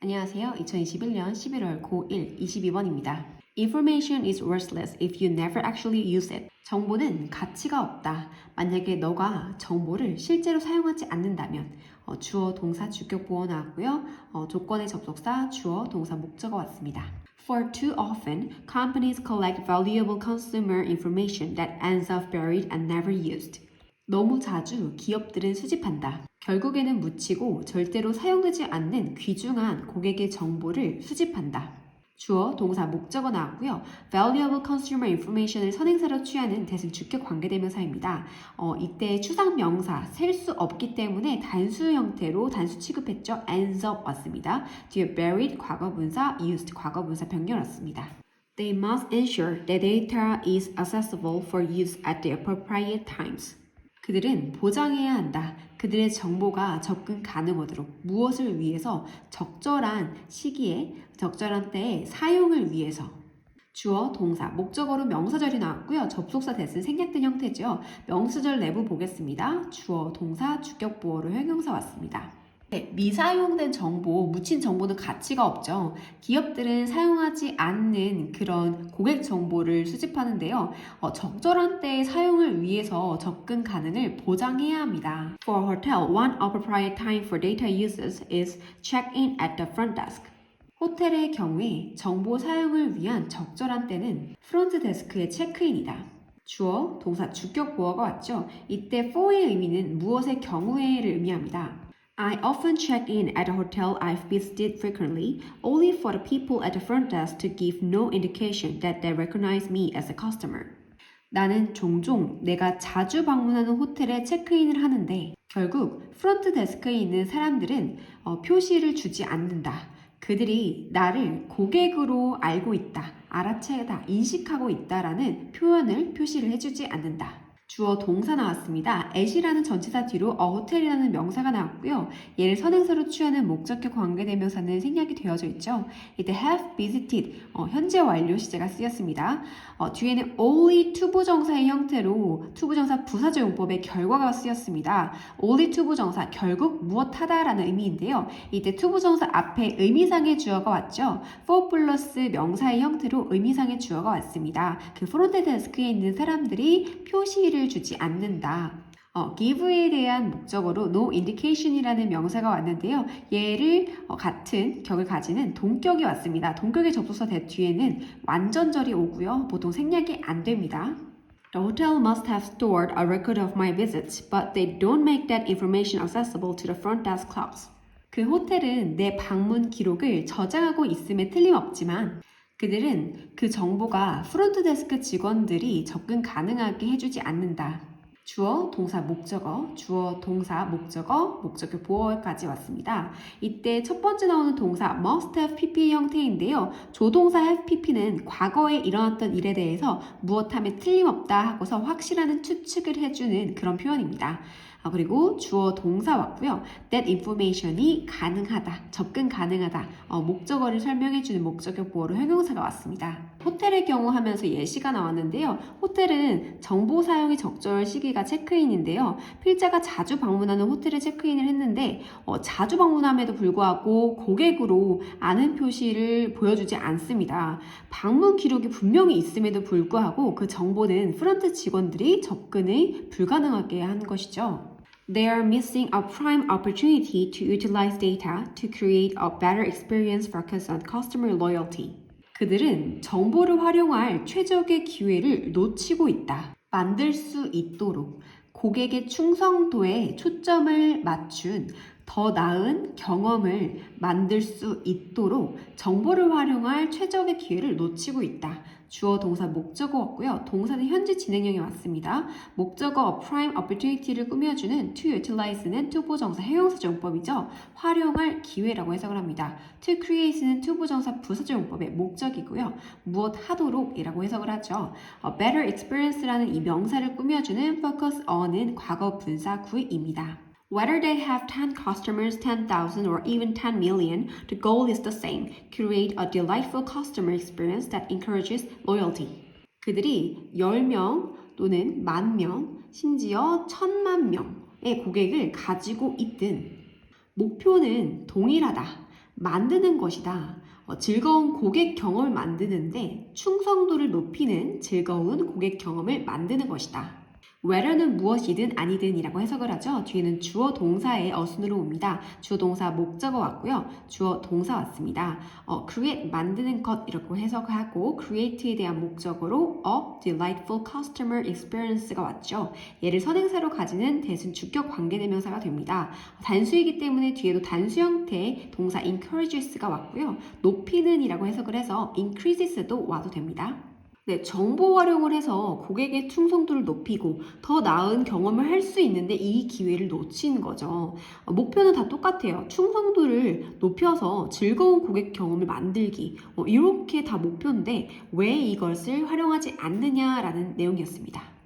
안녕하세요. 2021년 11월 고1 22번입니다. Information is worthless if you never actually use it. 정보는 가치가 없다. 만약에 너가 정보를 실제로 사용하지 않는다면 어, 주어, 동사, 주격, 보어 나왔고요. 어, 조건의 접속사, 주어, 동사, 목적어 왔습니다. For too often, companies collect valuable consumer information that ends up buried and never used. 너무 자주 기업들은 수집한다. 결국에는 묻히고 절대로 사용되지 않는 귀중한 고객의 정보를 수집한다. 주어, 동사, 목적어 나왔고요. valuable consumer information을 선행사로 취하는 대신 주격 관계대명사입니다. 어, 이때 추상 명사, 셀 수 없기 때문에 단수 형태로 단수 취급했죠. ends up 왔습니다. 뒤에 buried, 과거분사, used, 과거분사 병렬 왔습니다. They must ensure that data is accessible for use at the appropriate times. 그들은 보장해야 한다. 그들의 정보가 접근 가능하도록 무엇을 위해서 적절한 시기에 적절한 때에 사용을 위해서 주어, 동사, 목적어로 명사절이 나왔고요. 접속사 대신 생략된 형태죠. 명사절 내부 보겠습니다. 주어, 동사, 주격, 보어로 형용사 왔습니다. 네, 미사용된 정보, 묻힌 정보는 가치가 없죠. 기업들은 사용하지 않는 그런 고객 정보를 수집하는데요. 어, 적절한 때의 사용을 위해서 접근 가능을 보장해야 합니다. For a hotel, one appropriate time for data uses is check-in at the front desk. 호텔의 경우에 정보 사용을 위한 적절한 때는 프론트 데스크의 체크인이다. 주어, 동사, 주격 보어가 왔죠. 이때 for의 의미는 무엇의 경우에를 의미합니다. I often check in at a hotel I've visited frequently, only for the people at the front desk to give no indication that they recognize me as a customer. 나는 종종 내가 자주 방문하는 호텔에 체크인을 하는데 결국 프론트 데스크에 있는 사람들은 어, 표시를 주지 않는다. 그들이 나를 고객으로 알고 있다, 알아채다, 인식하고 있다라는 표현을 표시를 해주지 않는다. 주어 동사 나왔습니다. at이라는 전치사 뒤로 hotel이라는 명사가 나왔고요. 얘를 선행사로 취하는 목적격 관계대명사는 생략이 되어져 있죠. 이때 have visited 어, 현재 완료 시제가 쓰였습니다. 어, 뒤에는 only 투부정사의 형태로 투부정사 부사적 용법의 결과가 쓰였습니다. only 투부정사 결국 무엇하다 라는 의미인데요. 이때 투부정사 앞에 의미상의 주어가 왔죠. for 플러스 명사의 형태로 의미상의 주어가 왔습니다. 그 프론트 데스크에 있는 사람들이 표시를 주지 않는다. 어, give에 대한 목적어로 no indication이라는 명사가 왔는데요. 얘를 어, 같은 격을 가지는 동격이 왔습니다. 동격의 접속사 대 뒤에는 완전절이 오고요. 보통 생략이 안 됩니다. The hotel must have stored a record of my visits, but they don't make that information accessible to the front desk clerks. 그 호텔은 내 방문 기록을 저장하고 있음에 틀림없지만 그들은 그 정보가 프론트 데스크 직원들이 접근 가능하게 해주지 않는다. 주어, 동사, 목적어, 주어, 동사, 목적어, 목적어 보어까지 왔습니다. 이때 첫 번째 나오는 동사 must have pp 형태인데요. 조동사 have pp는 과거에 일어났던 일에 대해서 무엇하면 틀림없다 하고서 확실한 추측을 해주는 그런 표현입니다. 아, 그리고 주어 동사 왔고요. That information이 가능하다, 접근 가능하다, 어, 목적어를 설명해주는 목적격 보어로 형용사가 왔습니다. 호텔의 경우 하면서 예시가 나왔는데요. 호텔은 정보 사용이 적절한 시기가 체크인인데요. 필자가 자주 방문하는 호텔에 체크인을 했는데 어, 자주 방문함에도 불구하고 고객으로 아는 표시를 보여주지 않습니다. 방문 기록이 분명히 있음에도 불구하고 그 정보는 프런트 직원들이 접근을 불가능하게 한 것이죠. They are missing a prime opportunity to utilize data to create a better experience for customer loyalty. 그들은 정보를 활용할 최적의 기회를 놓치고 있다. 만들 수 있도록 고객의 충성도에 초점을 맞춘 더 나은 경험을 만들 수 있도록 정보를 활용할 최적의 기회를 놓치고 있다. 주어 동사 목적어였고요. 동사는 현재 진행형이 왔습니다. 목적어 prime opportunity를 꾸며주는 to utilize는 투부정사 해용사적 용법이죠. 활용할 기회라고 해석을 합니다. to create는 투부정사 부사적 용법의 목적이고요. 무엇 하도록이라고 해석을 하죠. 어, better experience라는 이 명사를 꾸며주는 focus on은 과거 분사 구입니다. Whether they have 10 customers, 10,000, or even 10 million, the goal is the same create a delightful customer experience that encourages loyalty. 그들이 10명 또는 만 명, 심지어 천만 명의 고객을 가지고 있든 목표는 동일하다. 만드는 것이다. 어, 즐거운 고객 경험을 만드는데 충성도를 높이는 즐거운 고객 경험을 만드는 것이다. Whether는 무엇이든 아니든이라고 해석을 하죠. 뒤에는 주어 동사의 어순으로 옵니다. 주어 동사 목적어 왔고요. 주어 동사 왔습니다. 어, create 만드는 것 이라고 해석하고 create에 대한 목적어로 a delightful customer experience가 왔죠. 얘를 선행사로 가지는 대순 주격 관계대명사가 됩니다. 단수이기 때문에 뒤에도 단수 형태의 동사 encourages가 왔고요. 높이는 이라고 해석을 해서 increases도 와도 됩니다. 네, 정보 활용을 해서 고객의 충성도를 높이고 더 나은 경험을 할 수 있는데 이 기회를 놓친 거죠. 어, 목표는 다 똑같아요. 충성도를 높여서 즐거운 고객 경험을 만들기. 어, 이렇게 다 목표인데 왜 이것을 활용하지 않느냐라는 내용이었습니다.